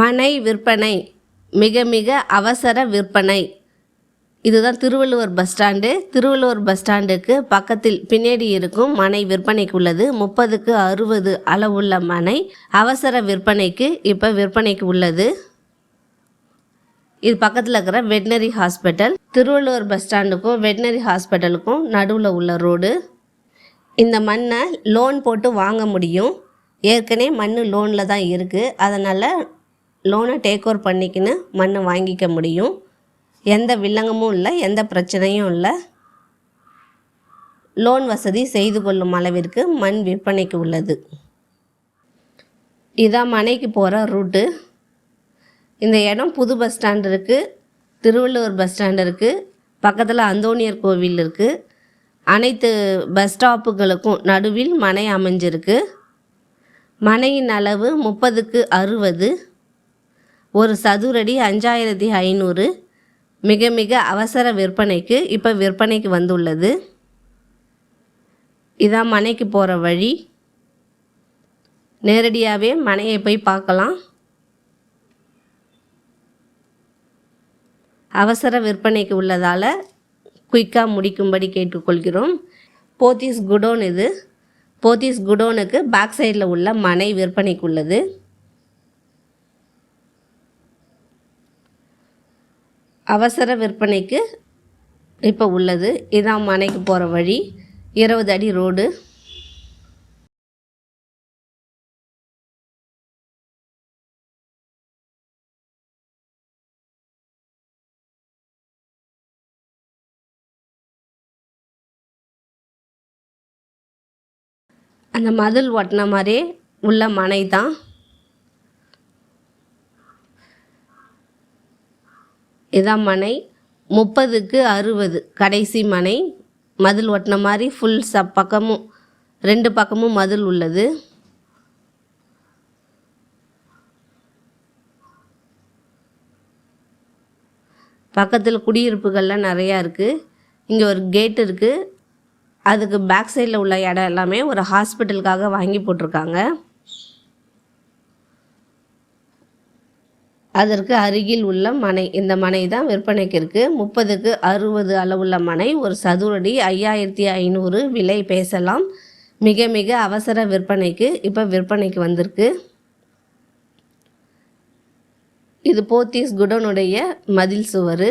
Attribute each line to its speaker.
Speaker 1: மனை விற்பனை மிக மிக அவசர விற்பனை. இதுதான் Thiruvalluvar bus stand. Thiruvalluvar bus ஸ்டாண்டுக்கு பக்கத்தில் பின்னாடி இருக்கும் மனை விற்பனைக்கு உள்ளது முப்பதுக்கு அறுபது அளவுள்ள மனை அவசர விற்பனைக்கு இப்போ விற்பனைக்கு உள்ளது. இது பக்கத்தில் இருக்கிற வெட்னரி ஹாஸ்பிட்டல். திருவள்ளுவர் பஸ் ஸ்டாண்டுக்கும் வெட்னரி ஹாஸ்பிட்டலுக்கும் நடுவில் உள்ள ரோடு. இந்த மண்ணை லோன் போட்டு வாங்க முடியும். ஏற்கனவே மண் லோனில் தான் இருக்குது அதனால் லோனை டேக் ஓவர் பண்ணிக்கின்னு மண்ணை வாங்கிக்க முடியும். எந்த வில்லங்கமும் இல்லை எந்த பிரச்சனையும் இல்லை. லோன் வசதி செய்து கொள்ளும் அளவிற்கு மண் விற்பனைக்கு உள்ளது. இதான் மனைக்கு போகிற ரூட்டு இந்த இடம் புது பஸ் ஸ்டாண்ட் இருக்குது திருவள்ளுவர் பஸ் ஸ்டாண்ட் இருக்குது பக்கத்தில் அந்தோணியர் கோவில் இருக்குது அனைத்து பஸ் ஸ்டாப்புகளுக்கும் நடுவில் மனை அமைஞ்சிருக்கு. மனையின் அளவு முப்பதுக்கு அறுபது. ஒரு சதுரடி அஞ்சாயிரத்தி ஐநூறு. மிக மிக அவசர விற்பனைக்கு இப்போ விற்பனைக்கு வந்துள்ளது. இதான் மனைக்கு போகிற வழி. நேரடியாகவே மனையை போய் பார்க்கலாம். அவசர விற்பனைக்கு உள்ளதால் குயிக்காக முடிக்கும்படி கேட்டுக்கொள்கிறோம். போத்தீஸ் குடோன் இது. போத்தீஸ் குடோனுக்கு பேக் சைடில் உள்ள மனை விற்பனைக்கு உள்ளது. அவசர விற்பனைக்கு இப்போ உள்ளது. இதான் மனைக்கு போகிற வழி. இருபது அடி ரோடு. அந்த மதில் ஒட்டின மாதிரி உள்ள மனை தான். இதான் மனை. முப்பதுக்கு அறுபது. கடைசி மனை. மதில் ஒட்டின மாதிரி ஃபுல் ச பக்கமும் ரெண்டு பக்கமும் மதில் உள்ளது. பக்கத்தில் குடியிருப்புகள்லாம் நிறையா இருக்குது இங்கே ஒரு கேட் இருக்குது அதுக்கு பேக் சைடில் உள்ள இடம் எல்லாமே ஒரு ஹாஸ்பிட்டலுக்காக வாங்கி போட்டிருக்காங்க. அதற்கு அருகில் உள்ள மனை இந்த மனை தான் விற்பனைக்கு இருக்குது முப்பதுக்கு அறுபது அளவுள்ள மனை ஒரு சதுரடி ஐயாயிரத்தி ஐநூறு விலை பேசலாம். மிக மிக அவசர விற்பனைக்கு இப்போ விற்பனைக்கு வந்திருக்கு. இது போத்தீஸ் குடனுடைய மதில் சுவர்.